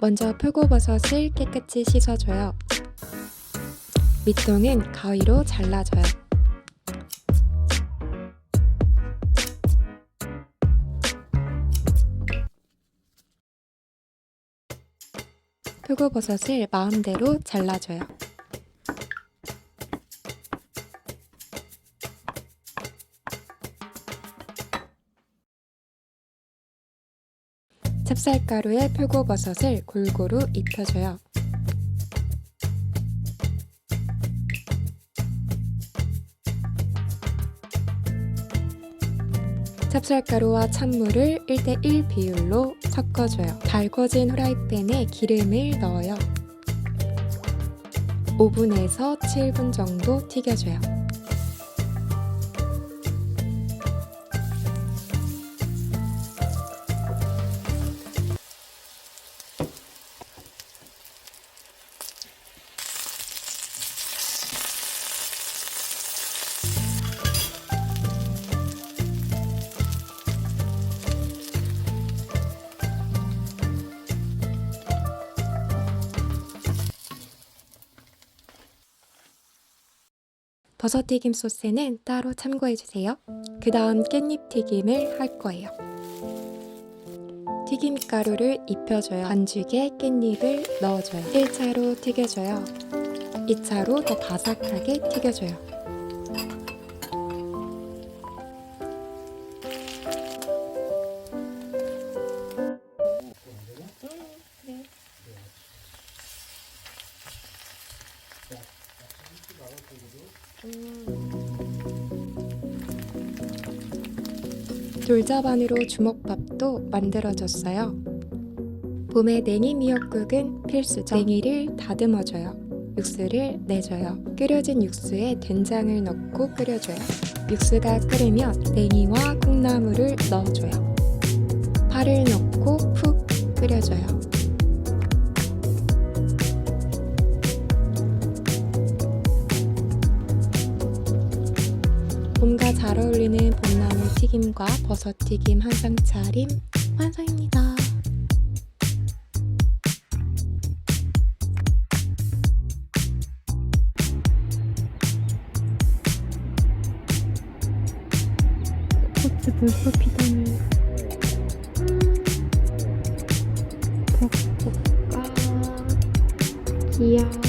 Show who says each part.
Speaker 1: 먼저 표고버섯을 깨끗이 씻어줘요. 밑동은 가위로 잘라줘요. 표고버섯을 마음대로 잘라줘요. 찹쌀가루에 표고버섯을 골고루 입혀줘요. 찹쌀가루와 찬물을 1대1 비율로 섞어줘요. 달궈진 후라이팬에 기름을 넣어요. 5분에서 7분 정도 튀겨줘요. 버섯튀김 소스는 따로 참고해주세요. 그 다음 깻잎 튀김을 할 거예요. 튀김 가루를 입혀줘요. 반죽에 깻잎을 넣어줘요. 1차로 튀겨줘요. 2차로 더 바삭하게 튀겨줘요. 돌자반으로 주먹밥도 만들어졌어요. 봄의 냉이 미역국은 필수죠. 냉이를 다듬어줘요. 육수를 내줘요. 끓여진 육수에 된장을 넣고 끓여줘요. 육수가 끓으면 냉이와 콩나물을 넣어줘요. 파를 넣고 푹 끓여줘요. 봄과 잘 어울리는 봄나물 튀김과 버섯 튀김 한 상 차림 완성입니다. 꽃이 벌써 피다니. 귀여운